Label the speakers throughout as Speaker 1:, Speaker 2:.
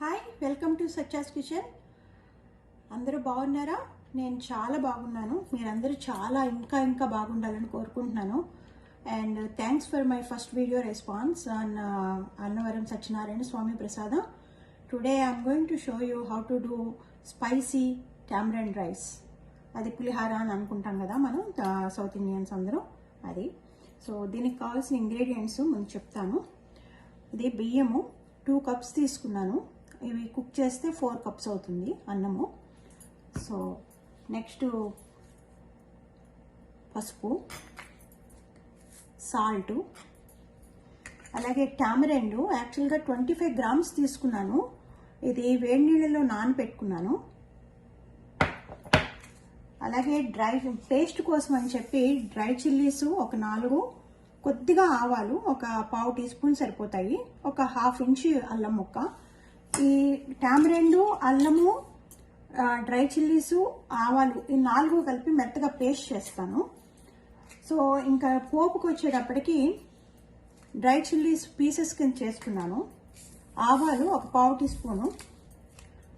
Speaker 1: Hi welcome to Sachha's kitchen అందరూ బాగున్నారా? నేను చాలా బాగున్నాను. మీరందరూ చాలా ఇంకా ఇంకా బాగుండాలని కోరుకుంటున్నాను. And thanks for my first video response on Annavaram Satyanarayana Swamy prasadam today I'm going to show you how to do spicy tamarind rice అది పులిహార అని అనుకుంటాం కదా మనం సౌత్ ఇండియన్స్ అందరూ. అది. సో దీనికి కావాల్సిన ఇంగ్రీడియంట్స్ ముందు చెప్తాను. ఇది బియ్యము టూ కప్స్ తీసుకున్నాను. ఇవి కుక్ చేస్తే ఫోర్ కప్స్ అవుతుంది అన్నము. సో నెక్స్ట్ పసుపు సాల్టు అలాగే టామరెండు. యాక్చువల్గా ట్వంటీ ఫైవ్ గ్రామ్స్ తీసుకున్నాను. ఇది వేడి నీళ్ళలో నానబెట్టుకున్నాను అలాగే డ్రై పేస్ట్ కోసం అని చెప్పి డ్రై చిల్లీస్ ఒక నాలుగు కొద్దిగా ఆవాలు ఒక పావు టీ స్పూన్ సరిపోతాయి. ఒక హాఫ్ ఇంచ్ అల్లం ముక్క. ఈ టామరెండు అల్లము డ్రై చిల్లీస్ ఆవాలు ఈ నాలుగు కలిపి మెత్తగా పేస్ట్ చేస్తాను. సో ఇంకా పోపుకి వచ్చేటప్పటికి డ్రై చిల్లీస్ పీసెస్ కింద చేసుకున్నాను ఆవాలు ఒక పావు tea spoon.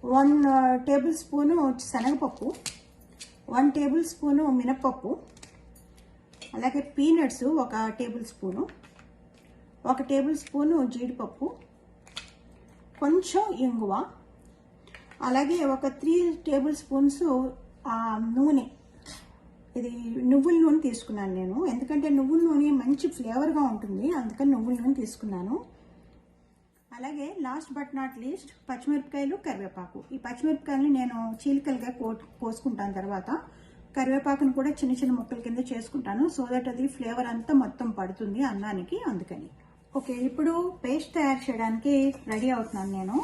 Speaker 1: One table spoon శనగపప్పు. వన్ టేబుల్ స్పూను మినప్పప్పు. అలాగే పీనట్స్ ఒక టేబుల్ స్పూను. ఒక టేబుల్ స్పూను జీడిపప్పు. కొంచెం ఇంగువ అలాగే ఒక త్రీ టేబుల్ స్పూన్స్ ఆ, నూనె. ఇది నువ్వుల నూనె తీసుకున్నాను నేను. ఎందుకంటే నువ్వుల నూనె మంచి ఫ్లేవర్గా ఉంటుంది. అందుకని నువ్వుల నూనె తీసుకున్నాను. అలాగే లాస్ట్ బట్ నాట్ లీస్ట్ పచ్చిమిరపకాయలు కరివేపాకు. ఈ పచ్చిమిరపకాయలు నేను చీలికలుగా కో కోసుకుంటాను తర్వాత. కరివేపాకును కూడా చిన్న చిన్న ముక్కల కింద చేసుకుంటాను. సో దట్ అది ఫ్లేవర్ అంతా మొత్తం పడుతుంది అన్నానికి అందుకని. ఓకే ఇప్పుడు పేస్ట్ తయారు చేయడానికి రెడీ అవుతున్నాను నేను.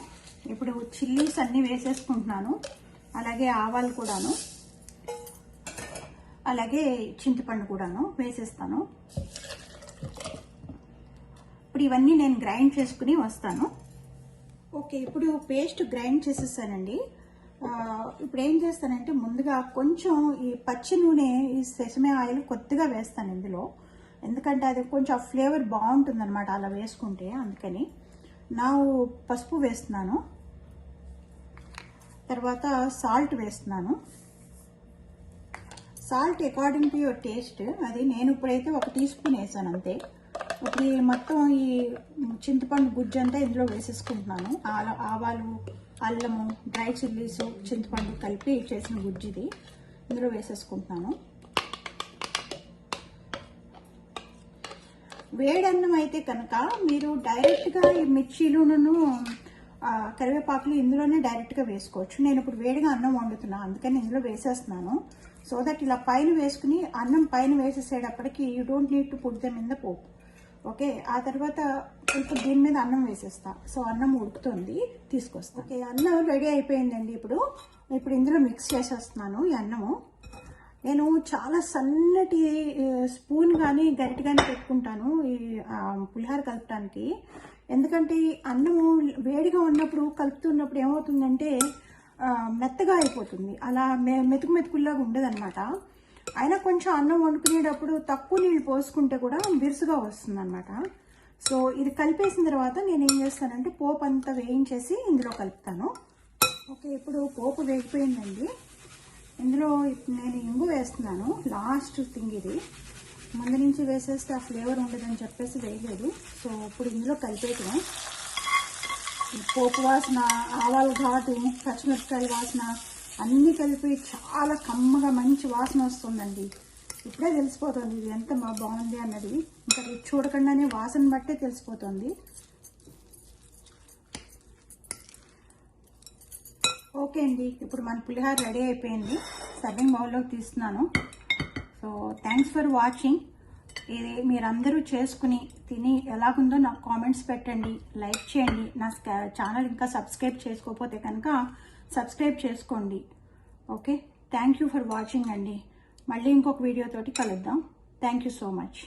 Speaker 1: ఇప్పుడు చిల్లీస్ అన్నీ వేసేసుకుంటున్నాను. అలాగే ఆవాలు కూడాను. అలాగే చింతపండు కూడాను వేసేస్తాను. ఇప్పుడు ఇవన్నీ నేను గ్రైండ్ చేసుకుని వస్తాను. ఓకే ఇప్పుడు పేస్ట్ గ్రైండ్ చేసేసానండి. ఇప్పుడు ఏం చేస్తానంటే ముందుగా కొంచెం ఈ పచ్చి నూనె ఈ సెసమే ఆయిల్ కొద్దిగా వేస్తాను ఇందులో. ఎందుకంటే అది కొంచెం ఆ ఫ్లేవర్ బాగుంటుంది అనమాట అలా వేసుకుంటే అందుకని. నా పసుపు వేస్తున్నాను. తర్వాత సాల్ట్ వేస్తున్నాను. Salt according to your taste అది నేను ఇప్పుడైతే ఒక టీ స్పూన్ వేసాను అంతే. ఇప్పుడు మొత్తం ఈ చింతపండు గుజ్జు అంతా ఇందులో వేసేసుకుంటున్నాను. ఆవాలు అల్లము డ్రై చిల్లీస్ చింతపండు కలిపి చేసిన గుజ్జు ఇది ఇందులో వేసేసుకుంటున్నాను. వేడన్నం అయితే కనుక మీరు డైరెక్ట్గా ఈ మిర్చీలును నూనెను కరివేపాకులు ఇందులోనే డైరెక్ట్గా వేసుకోవచ్చు. నేను ఇప్పుడు వేడిగా అన్నం వండుతున్నాను అందుకని ఇందులో వేసేస్తున్నాను. సో దట్ ఇలా పైన వేసుకుని అన్నం పైన వేసేసేటప్పటికి you don't need to put them in the pope. Okay? ఆ తర్వాత ఇప్పుడు దీని మీద అన్నం వేసేస్తా. సో అన్నం ఉడుకుతుంది తీసుకొస్తా. ఓకే అన్నం రెడీ అయిపోయిందండి ఇప్పుడు. ఇప్పుడు ఇందులో మిక్స్ చేసేస్తున్నాను ఈ అన్నము. నేను చాలా సన్నటి స్పూన్ కానీ గరిటె కానీ పెట్టుకుంటాను ఈ పులిహార పులిహోర కలపడానికి ఎందుకంటే అన్నం అన్నము వేడిగా ఉన్నప్పుడు కలుపుతున్నప్పుడు ఏమవుతుందంటే మెత్తగా అయిపోతుంది. అలా మె మెతుకు మెతుకుల్లాగా ఉండదన్నమాట. అయినా కొంచెం అన్నం వండుకునేటప్పుడు తక్కువ నీళ్ళు పోసుకుంటే కూడా బిరుసుగా వస్తుంది అనమాట సో ఇది కలిపేసిన తర్వాత నేను ఏం చేస్తానంటే పోపు అంతా వేయించేసి ఇందులో కలుపుతాను. ఓకే ఇప్పుడు పోపు వేగిపోయిందండి. ఇందులో నేను ఇంగు వేస్తున్నాను. లాస్ట్ థింగ్ ఇది. ముందు నుంచి వేసేస్తే ఆ ఫ్లేవర్ ఉండదని చెప్పేసి వేయలేదు. సో ఇప్పుడు ఇందులో కలిపేయటం పోపు వాసన ఆవాల ఘాటు పచ్చిమిరపకాయల వాసన అన్నీ కలిపి చాలా కమ్మగా మంచి వాసన వస్తుందండి. ఇప్పుడే తెలిసిపోతుంది ఇది ఎంత మా బాగుంది అన్నది. ఇంకా చూడకుండానే వాసన బట్టే తెలిసిపోతుంది. ఓకే అండి. ఇప్పుడు మన పులిహార రెడీ అయిపోయింది. సర్వింగ్ బౌల్లోకి తీస్తున్నాను. సో థ్యాంక్స్ ఫర్ వాచింగ్ ఇది మీరందరూ చేసుకుని తిని ఎలాగుందో నాకు కామెంట్స్ పెట్టండి లైక్ చేయండి. నా ఛానల్ ఇంకా సబ్స్క్రైబ్ చేసుకోకపోతే కనుక సబ్స్క్రైబ్ చేసుకోండి. Okay? Thank you for watching అండి. మళ్ళీ ఇంకొక వీడియోతోటి కలుద్దాం. Thank you so much